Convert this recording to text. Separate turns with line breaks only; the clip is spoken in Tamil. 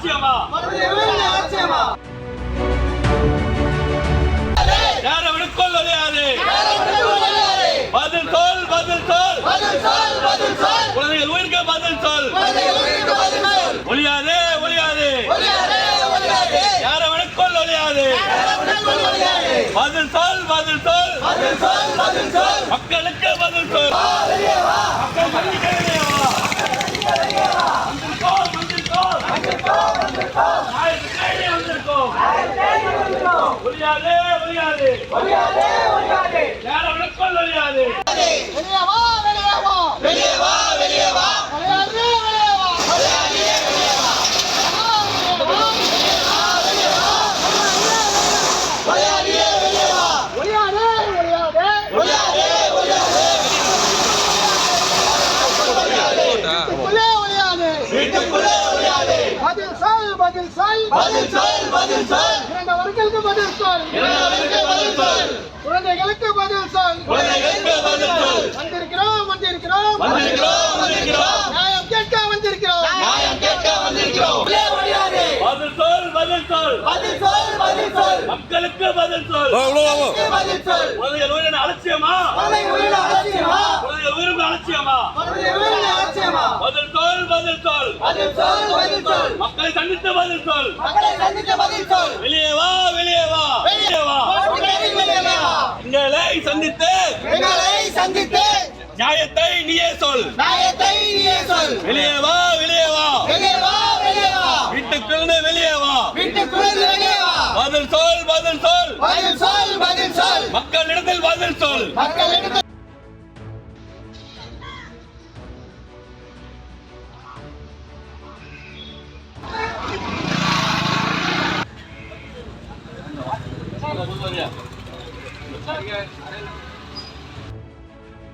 ஆட்சியமா? யாரவனுக்குள் ஒழியாது பதில் சொல் பதில் சொல். குழந்தைகள் உயிருக்கு பதில் சொல். ஒழியாது ஒழியாது. யாரவனுக்குள் ஒழியாது பதில் சொல் பதில் சொல். மக்களுக்கு பதில் சொல். ஒழியாது ஒழியாது. யாரவனுக்குள் ஒழியாது.
பதில் சொல் பதில் சொல்
பதில் சொல். பதில்
இறந்தவர்களுக்கு பதில் சொல். குழந்தைகளுக்கு பதில் சொல்
குழந்தைகளுக்கு பதில் சொல்
வந்திருக்கிறோம் வந்திருக்கிறோம் நியாயம் கேட்க வந்திருக்கிறோம்
நியாயம் கேட்க வந்திருக்கிறோம் ஒழியாது
பதில் சொல் பதில் சொல்
பதில் சொல் பதில் சொல்
மக்களுக்கு பதில் சொல்
பதில் சொல்
குழந்தைகள் உயிரின அலட்சியமா
குழந்தை உயிர் அலட்சியமா
குழந்தைகள் உயிரின அலட்சியமா பதில் சொல் பதில் சொல்
பதில் சொல்
மக்களை சந்தித்து பதில் சொல்.
மக்களை சந்திக்க பதில் சொல்.
வெளியே வா வெளியே வா வெளியே வா. எங்களை சந்தித்து
எங்களை சந்தித்து
நியாயத்தை நீயே சொல்.
நியாயத்தை நீயே சொல்.
வெளியே வா வெளியே வா.
வெளியே வா வெளியே வா.
வீட்டுக்குள்ள வெளியே வா.
வீட்டுக்குள் வெளியே வா.
பதில் சொல் பதில் சொல்.
பதில் சொல் பதில் சொல்.
மக்களிடத்தில் பதில் சொல். Yeah.